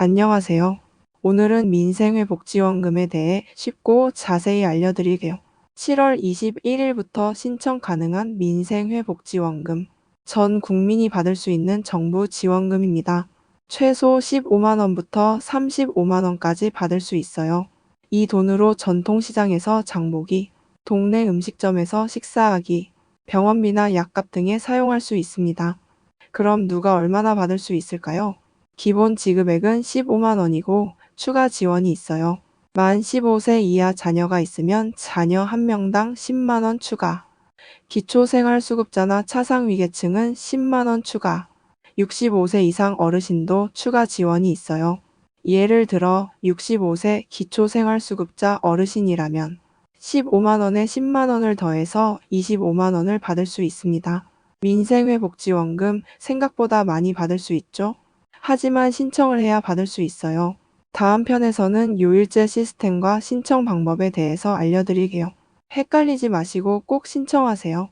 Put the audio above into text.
안녕하세요. 오늘은 민생회복지원금에 대해 쉽고 자세히 알려드릴게요. 7월 21일부터 신청 가능한 민생회복지원금. 전 국민이 받을 수 있는 정부 지원금입니다. 최소 15만원부터 35만원까지 받을 수 있어요. 이 돈으로 전통시장에서 장보기, 동네 음식점에서 식사하기, 병원비나 약값 등에 사용할 수 있습니다. 그럼 누가 얼마나 받을 수 있을까요? 기본 지급액은 15만 원이고 추가 지원이 있어요. 만 15세 이하 자녀가 있으면 자녀 한 명당 10만 원 추가. 기초생활수급자나 차상위계층은 10만 원 추가. 65세 이상 어르신도 추가 지원이 있어요. 예를 들어 65세 기초생활수급자 어르신이라면 15만 원에 10만 원을 더해서 25만 원을 받을 수 있습니다. 민생회복지원금 생각보다 많이 받을 수 있죠? 하지만 신청을 해야 받을 수 있어요. 다음 편에서는 요일제 시스템과 신청 방법에 대해서 알려드릴게요. 헷갈리지 마시고 꼭 신청하세요.